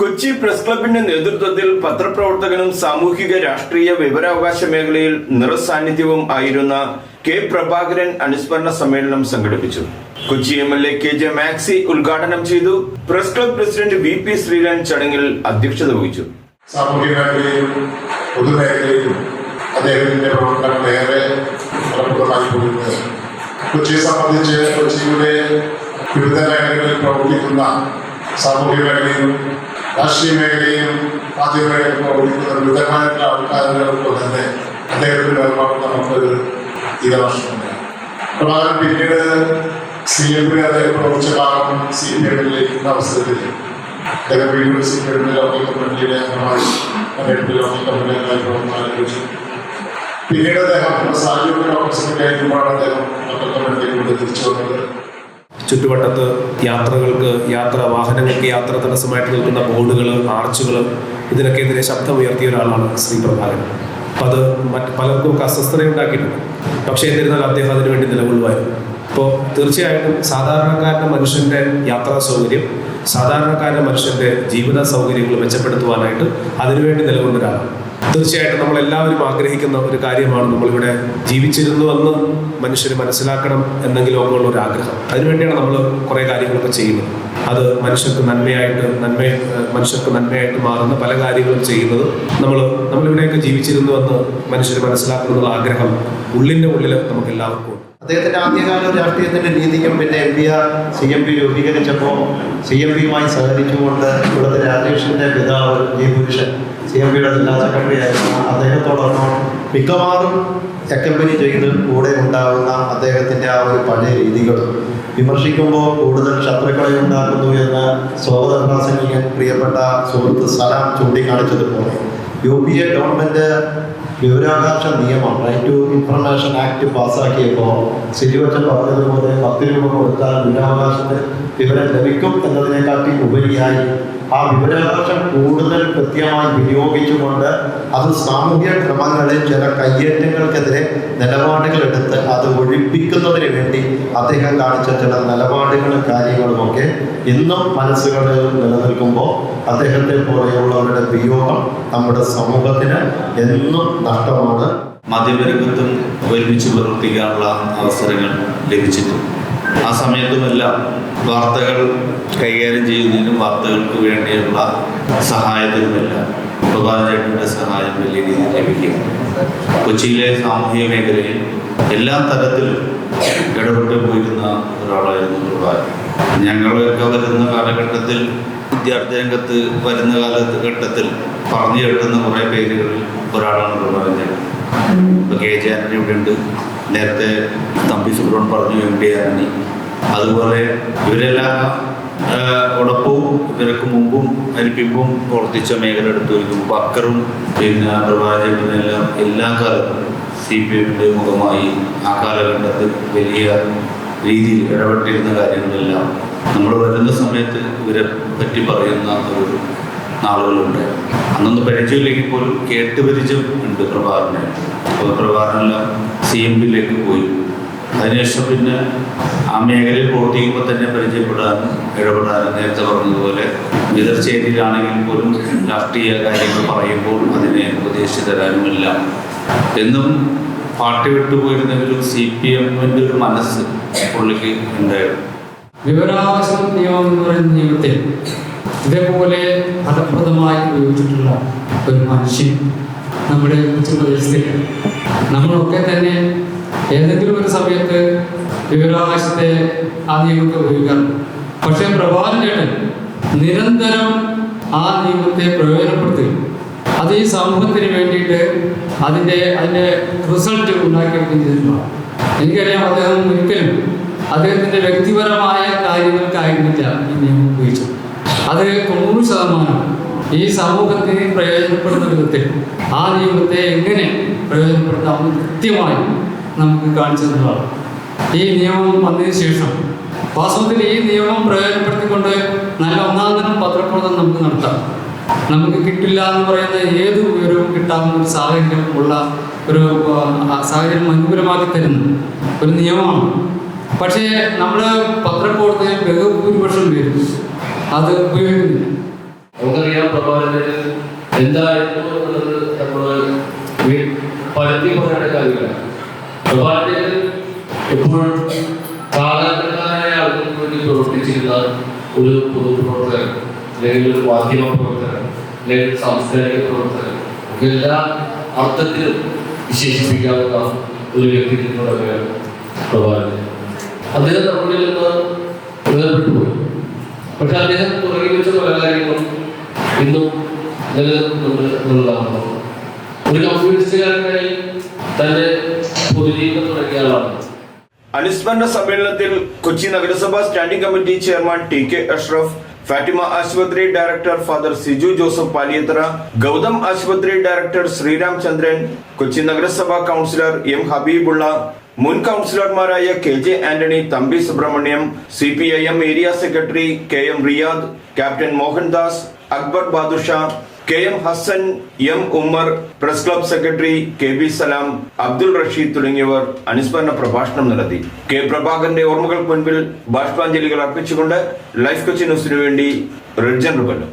Kochi press ക്ലബിന്റെ നേതൃത്വത്തിൽ പത്രപ്രവർത്തകനും സാമൂഹിക രാഷ്ട്രീയ വിവരാവകാശ മേഖലയിൽ നിറസാന്നിധ്യവും ആയിരുന്ന കെ പ്രഭാകരൻ അനുസ്മരണ സമ്മേളനം സംഘടിപ്പിച്ചു. Kochi M L A K J Maxi ഉദ്ഘാടനം ചെയ്തു. Press club president V P Sreeran ചടങ്ങിൽ അധ്യക്ഷത വഹിച്ചു. സാമൂഹ്യ മേഖലയിലും പൊതുമേഖലയിലും സാമൂഹ്യ മേഖലയിലും രാഷ്ട്രീയ മേഖലയിലും മാധ്യമ മേഖലയിലും പ്രവർത്തിക്കുന്ന വിവിധമായിട്ടുള്ള ആൾക്കാരുകൾക്ക് തന്നെ അദ്ദേഹത്തിന്റെ വേർപാട് നമുക്കൊരു തീരവർഷമുണ്ട് പ്രധാനം പിന്നീട് സി എം പി അദ്ദേഹം പ്രവർത്തിച്ച കാലം സി പി എമ്മിലേക്കുന്ന അവസരത്തിൽ അദ്ദേഹം വീണ്ടും സി പി എമ്മിലെ ലോക്കൽ കമ്മിറ്റിയിലെ അംഗമായി ലോക്കൽ പിന്നീട് അദ്ദേഹം സാഹചര്യ കോൺഗ്രസിന്റെ ആയിരിക്കുമ്പോഴാണ് അദ്ദേഹം ലോക്കൽ കമ്മിറ്റിയിലൂടെ തിരിച്ചു വന്നത് ചുറ്റുവട്ടത്ത് യാത്രകൾക്ക് യാത്ര വാഹനങ്ങൾക്ക് യാത്ര തടസ്സമായിട്ട് നിൽക്കുന്ന ബോർഡുകൾ ആർച്ചുകൾ ഇതിനൊക്കെ എതിരെ ശബ്ദം ഉയർത്തിയ ഒരാളാണ് ശ്രീ പ്രഭാകരൻ. അത് മറ്റ് പലർക്കും ഒക്കെ അസ്വസ്ഥതയുണ്ടാക്കിയിട്ടുണ്ട് പക്ഷേ എന്നിരുന്നാൽ അദ്ദേഹം അതിനുവേണ്ടി നിലകൊള്ളുമായിരുന്നു. അപ്പോൾ തീർച്ചയായിട്ടും സാധാരണക്കാരന്റെ മനുഷ്യന്റെ യാത്രാ സൗകര്യം സാധാരണക്കാരന്റെ മനുഷ്യന്റെ ജീവിത സൗകര്യങ്ങൾ മെച്ചപ്പെടുത്തുവാനായിട്ട് അതിനുവേണ്ടി നിലകൊണ്ട ഒരാളാണ് തീർച്ചയായിട്ടും നമ്മൾ എല്ലാവരും ആഗ്രഹിക്കുന്ന ഒരു കാര്യമാണ് നമ്മളിവിടെ ജീവിച്ചിരുന്നു എന്ന് മനുഷ്യർ മനസ്സിലാക്കണം എന്നെങ്കിലും ഒക്കെ ഉള്ള ഒരു ആഗ്രഹം. അതിനുവേണ്ടിയാണ് നമ്മൾ കുറേ കാര്യങ്ങളൊക്കെ ചെയ്യുന്നത്. അത് മനുഷ്യർക്ക് നന്മയായിട്ട് നന്മ മനുഷ്യർക്ക് നന്മയായിട്ട് മാറുന്ന പല കാര്യങ്ങളും ചെയ്യുന്നത് നമ്മൾ നമ്മളിവിടെയൊക്കെ ജീവിച്ചിരുന്നു എന്ന് മനുഷ്യർ മനസ്സിലാക്കുന്നുള്ള ആഗ്രഹം ഉള്ളിന്റെ ഉള്ളിൽ നമുക്ക് എല്ലാവർക്കും അദ്ദേഹത്തിന്റെ ആദ്യകാല രാഷ്ട്രീയത്തിന്റെ രീതിക്കും പിന്നെ M P R C M P രൂപീകരിച്ചപ്പോൾ C M പിയുമായി സഹകരിച്ചുകൊണ്ട് ഇവിടുത്തെ രാജേഷിന്റെ പിതാവ് ജി പുരുഷൻ സി എം പിയുടെ ജില്ലാ സെക്രട്ടറി ആയിരുന്നു. അദ്ദേഹത്തോടൊപ്പം മിക്കവാറും എക്കമ്പനി ചെയ്ത് കൂടെ ഉണ്ടാകുന്ന അദ്ദേഹത്തിന്റെ ആ ഒരു പഴയ രീതികളും വിമർശിക്കുമ്പോൾ കൂടുതൽ ശത്രുക്കളെ ഉണ്ടാക്കുന്നു എന്ന് സ്വാഗത പ്രിയപ്പെട്ട സുഹൃത്ത് സലാം ചൂണ്ടിക്കാണിച്ചതുപോലെ യു പി എ ഗവൺമെന്റ് വിവരാവകാശ നിയമം റൈറ്റ് ടു ഇൻഫർമേഷൻ ആക്ട് പാസ്സാക്കിയപ്പോൾ സിരിവച്ചൻ പറഞ്ഞതുപോലെ പത്ത് രൂപ കൊടുത്താൽ വിവരാവകാശത്തെ വിവരം ലഭിക്കും എന്നതിനെക്കാട്ടി ഉപരിയായി ആ വിവരാവകാശം കൂടുതൽ കൃത്യമായി വിനിയോഗിച്ചുകൊണ്ട് അത് സാമൂഹ്യ ക്രമങ്ങളിൽ ചില കയ്യേറ്റങ്ങൾക്കെതിരെ നിലപാടുകൾ എടുത്ത് അത് ഒഴിപ്പിക്കുന്നതിന് വേണ്ടി അദ്ദേഹം കാണിച്ച ചില നിലപാടുകളും കാര്യങ്ങളുമൊക്കെ ഇന്നും മനസ്സുകളിൽ നിലനിൽക്കുമ്പോൾ അദ്ദേഹത്തെ പോലെയുള്ളവരുടെ വിയോഗം നമ്മുടെ സമൂഹത്തിന് എന്നും നഷ്ടമാണ്. മാധ്യമരംഗത്തും ഒരുമിച്ച് പ്രവർത്തിക്കാനുള്ള അവസരങ്ങൾ ലഭിച്ചിട്ടുണ്ട്. ആ സമയത്തുമെല്ലാം വാർത്തകൾ കൈകാര്യം ചെയ്യുന്നതിനും വാർത്തകൾക്ക് വേണ്ടിയുള്ള സഹായത്തിനുമെല്ലാം പ്രഭാചേട്ടന്റെ സഹായം വലിയ രീതിയിൽ ലഭിക്കുന്നു കൊച്ചിയിലെ സാമൂഹിക മേഖലയിൽ എല്ലാ തരത്തിലും ഇടപെട്ട് പോയിരുന്ന ഒരാളായിരുന്നു പ്രഭാകരൻ. ഞങ്ങളൊക്കെ വരുന്ന കാലഘട്ടത്തിൽ വിദ്യാർത്ഥി രംഗത്ത് വരുന്ന കാലഘട്ടത്തിൽ പറഞ്ഞു കേട്ടുന്ന കുറേ പേരുകളിൽ ഒരാളാണ് പ്രഭാകരൻ ചേട്ടൻ ഇപ്പോൾ കെ ജെ ആന്റണി ഇവിടെ ഉണ്ട്. നേരത്തെ തമ്പി സുബ്രഹ്മണ്യൻ പറഞ്ഞു എം ടി ആന്റണി. അതുപോലെ ഇവരെല്ലാം ഉടപ്പവും ഇവർക്ക് മുമ്പും അരിപ്പിമ്പും പ്രവർത്തിച്ച മേഖല എടുത്തു വയ്ക്കും അക്കറും പിന്നെ പ്രഭാചേട്ടനെല്ലാം എല്ലാ കാലത്തും സി പി എമ്മിന്റെ മുഖമായി ആ കാലഘട്ടത്തിൽ വലിയ രീതിയിൽ ഇടപെട്ടിരുന്ന കാര്യങ്ങളെല്ലാം നമ്മൾ വരുന്ന സമയത്ത് ഇവരെ പറ്റി പറയുന്ന ഒരു നാളുകളുണ്ട് അന്നൊന്ന് പരിചയമില്ലെങ്കിൽ പോലും കേട്ട് പരിചയം ഉണ്ട് പ്രഭാകരനെ അപ്പോൾ പ്രഭാകരനെല്ലാം സി എം പിയിലേക്ക് പോയി. അതിനുശേഷം പിന്നെ ആ മേഖലയിൽ പ്രവർത്തിക്കുമ്പോൾ തന്നെ പരിചയപ്പെടാനും ഇടപെടാനും നേരത്തെ പറഞ്ഞതുപോലെ വിതർച്ചേരിയിലാണെങ്കിൽ പോലും രാഷ്ട്രീയ കാര്യങ്ങൾ പറയുമ്പോൾ അതിനെ ഉപദേശിച്ചു തരാനുമെല്ലാം. എന്നും പാർട്ടി വിട്ടുപോയിരുന്നെങ്കിലും സി പി എമ്മിന്റെ ഒരു മനസ്സ് പുള്ളിക്ക് ഉണ്ടായിരുന്നു. വിവരാവകാശ നിയമം എന്ന് പറയുന്ന നിയമത്തിൽ ഇതേപോലെ ഫലപ്രദമായി ഉപയോഗിച്ചിട്ടുള്ള ഒരു മനുഷ്യൻ നമ്മുടെ പ്രദേശത്തില്ല നമ്മളൊക്കെ തന്നെ ഏതെങ്കിലും ഒരു സമയത്ത് വിവരാവകാശത്തെ ആ നിയമത്തെ ഉപയോഗിക്കാറുണ്ട്. പക്ഷേ പ്രഭാകരൻ നിരന്തരം ആ നിയമത്തെ പ്രയോജനപ്പെടുത്തി. അത് ഈ സമൂഹത്തിന് വേണ്ടിയിട്ട് അതിന്റെ അതിന്റെ റിസൾട്ട് ഉണ്ടാക്കിയെടുക്കുകയും ചെയ്തിട്ടുള്ളതാണ്. എനിക്കറിയാം അദ്ദേഹം ഒരിക്കലും അദ്ദേഹത്തിന്റെ വ്യക്തിപരമായ കാര്യങ്ങൾക്കായിരുന്നില്ല ഈ നിയമം ഉപയോഗിച്ചത്. അത് തൊണ്ണൂറ് ശതമാനം ഈ സമൂഹത്തിന് പ്രയോജനപ്പെടുന്ന വിധത്തിൽ ആ നിയമത്തെ എങ്ങനെ പ്രയോജനപ്പെടുത്താമെന്ന് കൃത്യമായി നമുക്ക് കാണിച്ചു തന്നതാണ്. ഈ നിയമം വന്നതിന് ശേഷം വാസ്തവത്തിൽ ഈ നിയമം പ്രയോജനപ്പെടുത്തിക്കൊണ്ട് നല്ല ഒന്നാം തരം പത്രപ്രവർത്തനം നമുക്ക് നടത്താം. നമുക്ക് കിട്ടില്ല എന്ന് പറയുന്ന ഏത് വിവരവും കിട്ടാവുന്ന ഒരു സാഹചര്യം ഉള്ള ഒരു സാഹചര്യം അനുകൂലമാക്കി തരുന്ന ഒരു നിയമമാണ് പക്ഷേ നമ്മൾ പത്രപ്രവർത്തകർ ബഹുഭൂരിപക്ഷം പേരും അത് ഉപയോഗിക്കുന്നില്ല. നമുക്കറിയാം പ്രഭാകരന് എന്തായിരുന്നു എന്നുള്ളത് നമ്മൾ പരത്തി പറയേണ്ട കാര്യമില്ല. പ്രഭാകരന് എപ്പോഴും സാധാരണക്കാരായ ആളുകൾക്ക് വേണ്ടി പ്രവർത്തിച്ചിരുന്ന ഒരു പൊതുപ്രവർത്തകൻ അല്ലെങ്കിൽ ഒരു മാധ്യമ പ്രവർത്തകൻ അല്ലെങ്കിൽ സാംസ്കാരിക പ്രവർത്തകൻ എല്ലാ അർത്ഥത്തിലും വിശേഷിപ്പിക്കാവുന്ന ഒരു വ്യക്തിത്വമാണ് പ്രഭാകരൻ. അദ്ദേഹം നമ്മളിൽ നിന്ന് വേർപെട്ടു പോയി. പക്ഷെ അദ്ദേഹം തുടങ്ങി വെച്ച പല കാര്യങ്ങളും ഇന്നും നിലനിൽക്കുന്നുണ്ട് എന്നുള്ളതാണ്. ഒരു കമ്മ്യൂണിസ്റ്റുകാരനായി തന്റെ പൊതുജീവിതം തുടങ്ങിയ ആളാണ്. അനുസ്മരണ സമ്മേളനത്തിൽ കൊച്ചി നഗരസഭ standing committee chairman T K Ashraf Fatima ആശുപത്രി ഡയറക്ടർ ഫാദർ സിജു ജോസഫ് പാലിയത്ര ഗൗതം ആശുപത്രി ഡയറക്ടർ ശ്രീരാം ചന്ദ്രൻ കൊച്ചി നഗരസഭാ കൗൺസിലർ എം ഹബീബുള്ള മുൻ കൗൺസിലർമാരായ K J Antony Thampi Subramaniam C P I M area secretary K M Riyad captain Mohandas Akbar Badusha K M Hasan M Ummer press club secretary K B Salam Abdul Rasheed തുടങ്ങിയവർ അനുസ്മരണ പ്രഭാഷണം നടത്തി. K പ്രഭാകരന്റെ ഓർമ്മകൾക്ക് മുൻപിൽ ബാഷ്പാഞ്ജലികൾ അർപ്പിച്ചുകൊണ്ട് life Kochi ന്യൂസിനു വേണ്ടി റിഡ്ജൻ റുബല്ലോ